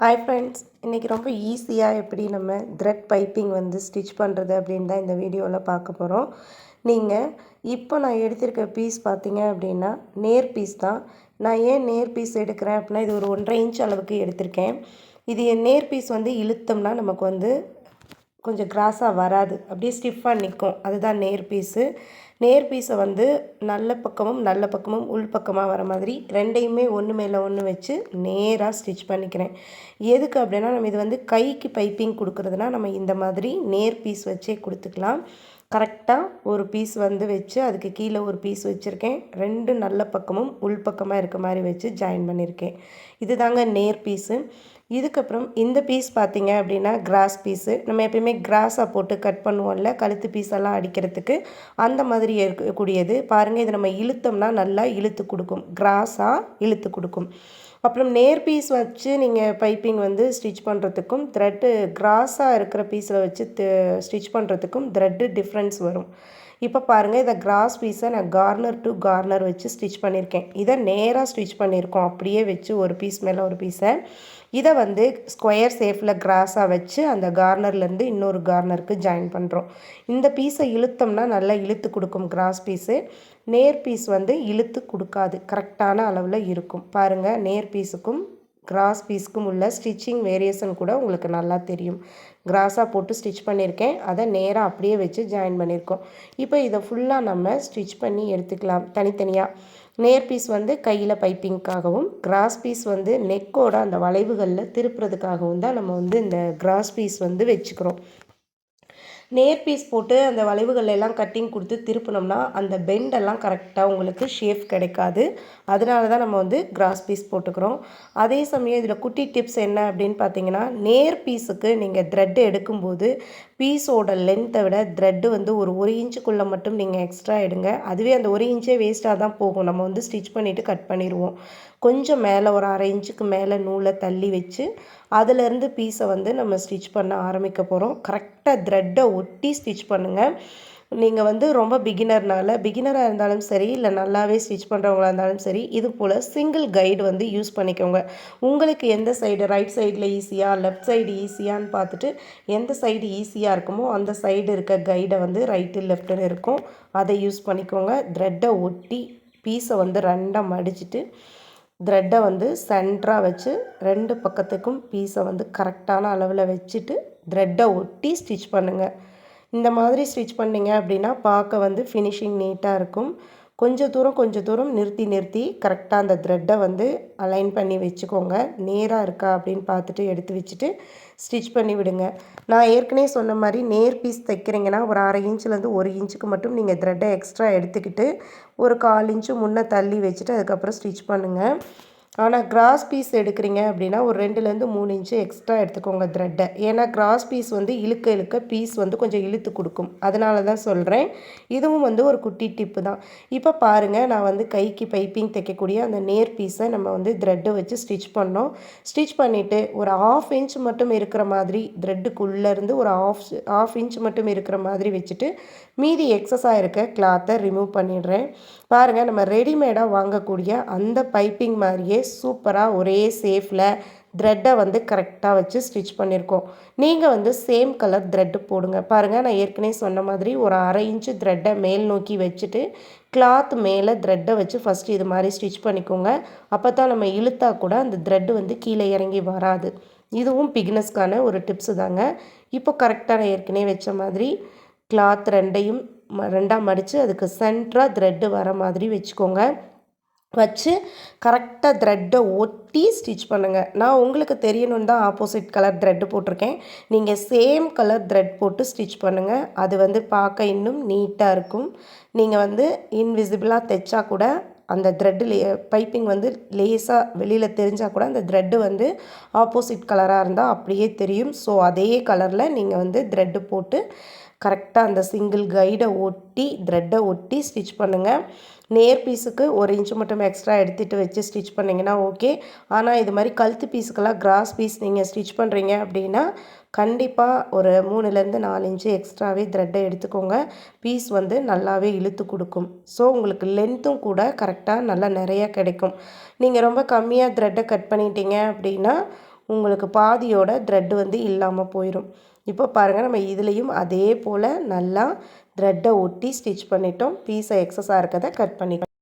Hi friends இன்றைக்கி ரொம்ப ஈஸியாக எப்படி நம்ம த்ரெட் பைப்பிங் வந்து ஸ்டிச் பண்ணுறது அப்படின்னு தான் இந்த வீடியோவில் பார்க்க போகிறோம் நீங்கள் இப்போ நான் எடுத்திருக்க பீஸ் பார்த்தீங்க அப்படின்னா நேர் பீஸ் தான். நான் ஏன் நேர் பீஸ் எடுக்கிறேன் அப்படின்னா இது ஒரு ஒன்றரை இன்ச் அளவுக்கு எடுத்திருக்கேன். இது என் நேர் பீஸ் வந்து இழுத்தோம்னா நமக்கு வந்து கொஞ்சம் கிராஸாக வராது. அப்படியே ஸ்டிஃபாக நிற்கும். அதுதான் நேர் பீஸு. நேர் பீஸை வந்து நல்ல பக்கமும் நல்ல பக்கமும் உள் பக்கமாக வர மாதிரி ரெண்டையுமே ஒன்று மேலே ஒன்று வச்சு நேராக ஸ்டிச் பண்ணிக்கிறேன். எதுக்கு அப்படின்னா நம்ம இது வந்து கைக்கு பைப்பிங் கொடுக்குறதுனா நம்ம இந்த மாதிரி நேர் பீஸ் வச்சே கொடுத்துக்கலாம். கரெக்டாக ஒரு பீஸ் வந்து வச்சு அதுக்கு கீழே ஒரு பீஸ் வச்சுருக்கேன். ரெண்டு நல்ல பக்கமும் உள் பக்கமாக இருக்க மாதிரி வச்சு ஜாயின் பண்ணியிருக்கேன் இது தாங்க நேர் பீஸு. இதுக்கப்புறம் இந்த பீஸ் பார்த்திங்க அப்படின்னா கிராஸ் பீஸு நம்ம எப்பயுமே கிராஸாக போட்டு கட் பண்ணுவோம்ல கழுத்து பீஸெல்லாம் அடிக்கிறதுக்கு. அந்த மாதிரி இருக்கக்கூடியது. பாருங்கள் இதை நம்ம இழுத்தோம்னா நல்லா இழுத்து கொடுக்கும். கிராஸாக இழுத்து கொடுக்கும். அப்புறம் நேர் பீஸ் வச்சு நீங்கள் பைப்பிங் வந்து ஸ்டிச் பண்ணுறதுக்கும் த்ரெட்டு கிராஸாக இருக்கிற பீஸில் வச்சு ஸ்டிச் பண்ணுறதுக்கும் த்ரெட்டு டிஃப்ரென்ஸ் வரும். இப்போ பாருங்கள் இதை கிராஸ் பீஸை நான் கார்னர் டு கார்னர் வச்சு ஸ்டிச் பண்ணியிருக்கேன் இதை நேராக ஸ்டிச் பண்ணியிருக்கோம் அப்படியே வச்சு ஒரு பீஸ் மேலே ஒரு பீஸை இதை வந்து ஸ்கொயர் சேஃபில் கிராஸாக வச்சு அந்த கார்னர்லேருந்து இன்னொரு கார்னருக்கு ஜாயின் பண்ணுறோம் இந்த பீஸை இழுத்தோம்னா நல்லா இழுத்து கொடுக்கும் கிராஸ் பீஸு நேர் பீஸ் வந்து இழுத்து கொடுக்காது. கரெக்டான அளவில் இருக்கும். பாருங்கள் நேர் பீஸுக்கும் கிராஸ் பீஸ்க்கும் உள்ள ஸ்டிச்சிங் வேரியேஷன் கூட உங்களுக்கு நல்லா தெரியும். கிராஸாக போட்டு ஸ்டிச் பண்ணியிருக்கேன். அதை நேராக அப்படியே வச்சு ஜாயின் பண்ணியிருக்கோம். இப்போ இதை ஃபுல்லாக நம்ம ஸ்டிச் பண்ணி எடுத்துக்கலாம். தனித்தனியாக நேர் பீஸ் வந்து கையில் பைப்பிங்க்காகவும் கிராஸ் பீஸ் வந்து நெக்கோட அந்த வளைவுகளில் திருப்புறதுக்காகவும் தான் நம்ம வந்து இந்த கிராஸ் பீஸ் வந்து வச்சுக்கிறோம். நேர் பீஸ் போட்டு அந்த வளைவுகள் எல்லாம் கட்டிங் கொடுத்து திருப்பினோம்னா அந்த பெண்டெல்லாம் கரெக்டாக உங்களுக்கு ஷேப் கிடைக்காது. அதனால தான் நம்ம வந்து கிராஸ் பீஸ் போட்டுக்கிறோம். அதே சமயம் இதில் குட்டி டிப்ஸ் என்ன அப்படின்னு பார்த்தீங்கன்னா நேர் பீஸுக்கு நீங்கள் த்ரெட் எடுக்கும்போது பீஸோட லென்த்தை விட த்ரெட்டு வந்து ஒரு ஒரு இன்ச்சுக்குள்ளே மட்டும் நீங்கள் எக்ஸ்ட்ரா எடுங்க. அதுவே அந்த ஒரு இன்ச்சே வேஸ்ட்டாக தான் போகும். நம்ம வந்து ஸ்டிச் பண்ணிவிட்டு கட் பண்ணிடுவோம் கொஞ்சம் மேலே ஒரு அரை இன்ச்சுக்கு மேலே நூலை தள்ளி வச்சு அதிலேருந்து பீஸை வந்து நம்ம ஸ்டிச் பண்ண ஆரம்பிக்க போகிறோம் கரெக்டாக த்ரெட்டை ஒட்டி ஸ்டிச் பண்ணுங்கள் நீங்கள் வந்து ரொம்ப பிகினர்னால பிகினராக இருந்தாலும் சரி இல்லை நல்லாவே ஸ்டிச் பண்ணுறவங்களா இருந்தாலும் சரி இது போல் சிங்கிள் கைடு வந்து யூஸ் பண்ணிக்கோங்க. உங்களுக்கு எந்த சைடு ரைட் சைடில் ஈஸியாக லெஃப்ட் சைடு ஈஸியான்னு பார்த்துட்டு எந்த சைடு ஈஸியாக இருக்குமோ அந்த சைடு இருக்க கைடை வந்து ரைட்டு லெஃப்ட்டுன்னு இருக்கும். அதை யூஸ் பண்ணிக்கோங்க. த்ரெட்டை ஒட்டி பீஸை வந்து ரெண்டாக மடிச்சுட்டு த்ரெட்டை வந்து சென்டராக வச்சு ரெண்டு பக்கத்துக்கும் பீஸை வந்து கரெக்டான அளவில் வச்சுட்டு த்ரெட்டை ஒட்டி ஸ்டிச் பண்ணுங்கள் இந்த மாதிரி ஸ்டிச் பண்ணிங்க அப்படின்னா பார்க்க வந்து ஃபினிஷிங் நீட்டாக இருக்கும். கொஞ்சம் தூரம் கொஞ்சம் தூரம் நிறுத்தி நிறுத்தி கரெக்டாக அந்த த்ரெட்டை வந்து அலைன் பண்ணி வச்சுக்கோங்க. நேராக இருக்கா அப்படின்னு பார்த்துட்டு எடுத்து வச்சுட்டு ஸ்டிச் பண்ணி விடுங்க. நான் ஏற்கனவே சொன்ன மாதிரி நேர் பீஸ் தைக்கிறீங்கன்னா ஒரு அரை இன்ச்சிலேருந்து ஒரு இன்ச்சுக்கு மட்டும் நீங்கள் த்ரெட்டை எக்ஸ்ட்ரா எடுத்துக்கிட்டு ஒரு கால் இன்ச்சு முன்னே தள்ளி வச்சுட்டு அதுக்கப்புறம் ஸ்டிச் பண்ணுங்கள் ஆனால் கிராஸ் பீஸ் எடுக்கிறீங்க அப்படின்னா ஒரு ரெண்டுலேருந்து மூணு இன்ச்சு எக்ஸ்ட்ரா எடுத்துக்கோங்க த்ரெட்டை ஏன்னா கிராஸ் பீஸ் வந்து இழுக்க இழுக்க பீஸ் வந்து கொஞ்சம் இழுத்து கொடுக்கும். அதனால தான் சொல்கிறேன் இதுவும் வந்து ஒரு குட்டி டிப்பு தான். இப்போ பாருங்கள் நான் வந்து கைக்கு பைப்பிங் தைக்கக்கூடிய அந்த நேர் பீஸை நம்ம வந்து த்ரெட்டு வச்சு ஸ்டிச் பண்ணோம். ஸ்டிச் பண்ணிவிட்டு ஒரு ஆஃப் இன்ச் மட்டும் இருக்கிற மாதிரி த்ரெட்டுக்குள்ளேருந்து ஒரு ஆஃப் ஆஃப் இன்ச் மட்டும் இருக்கிற மாதிரி வச்சுட்டு மீதி எக்ஸஸாக இருக்க கிளாத்தை ரிமூவ் பண்ணிடுறேன். பாருங்கள் நம்ம ரெடிமேடாக வாங்கக்கூடிய அந்த பைப்பிங் மாதிரியே சூப்பராக ஒரே சேஃபில் த்ரெட்டை வந்து கரெக்டாக வச்சு ஸ்டிச் பண்ணியிருக்கோம் நீங்கள் வந்து சேம் கலர் த்ரெட்டு போடுங்க. பாருங்கள் நான் ஏற்கனவே சொன்ன மாதிரி ஒரு அரை இன்ச்சு த்ரெட்டை மேல் நோக்கி வச்சுட்டு கிளாத் மேலே த்ரெட்டை வச்சு ஃபஸ்ட்டு இது மாதிரி ஸ்டிச் பண்ணிக்கோங்க. அப்போ தான் நம்ம இழுத்தா கூட அந்த த்ரெட்டு வந்து கீழே இறங்கி வராது. இதுவும் பிக்னஸ்க்கான ஒரு டிப்ஸு தாங்க. இப்போ கரெக்டாக நான் ஏற்கனவே வச்ச மாதிரி கிளாத் ரெண்டையும் ரெண்டாக மடித்து அதுக்கு சென்டராக த்ரெட்டு வர மாதிரி வச்சுக்கோங்க. வச்சு கரெக்டாக த்ரெட்டை ஒட்டி ஸ்டிச் பண்ணுங்கள் நான் உங்களுக்கு தெரியணுன்னு தான் ஆப்போசிட் கலர் த்ரெட்டு போட்டிருக்கேன். நீங்கள் சேம் கலர் த்ரெட் போட்டு ஸ்டிச் பண்ணுங்கள் அது வந்து பார்க்க இன்னும் நீட்டாக இருக்கும். நீங்கள் வந்து இன்விசிபிளாக தைச்சா கூட அந்த த்ரெட்டு லே பைப்பிங் வந்து லேஸாக வெளியில் தெரிஞ்சால் கூட அந்த த்ரெட்டு வந்து ஆப்போசிட் கலராக இருந்தால் அப்படியே தெரியும். ஸோ அதே கலரில் நீங்கள் வந்து த்ரெட்டு போட்டு கரெக்டாக அந்த சிங்கிள் கைடை ஒட்டி த்ரெட்டை ஒட்டி ஸ்டிச் பண்ணுங்கள் நேர் பீஸுக்கு ஒரு இன்ச்சு மட்டும் எக்ஸ்ட்ரா எடுத்துகிட்டு வச்சு ஸ்டிச் பண்ணிங்கன்னா ஓகே ஆனால் இது மாதிரி கழுத்து பீஸுக்கெல்லாம் கிராஸ் பீஸ் நீங்கள் ஸ்டிச் பண்ணுறீங்க அப்படின்னா கண்டிப்பாக ஒரு மூணுலேருந்து நாலு இன்ச்சு எக்ஸ்ட்ராவே த்ரெட்டை எடுத்துக்கோங்க. பீஸ் வந்து நல்லாவே இழுத்து கொடுக்கும். ஸோ உங்களுக்கு லென்த்தும் கூட கரெக்டாக நல்லா நிறையா கிடைக்கும். நீங்கள் ரொம்ப கம்மியாக த்ரெட்டை கட் பண்ணிட்டீங்க அப்படின்னா உங்களுக்கு பாதியோட த்ரெட் வந்து இல்லாமல் போயிடும் இப்போ பாருங்கள் நம்ம இதுலேயும் அதே போல் நல்லா த்ரெட்டை ஒட்டி ஸ்டிச் பண்ணிட்டோம். பீஸை எக்ஸஸாக இருக்கிறத கட் பண்ணி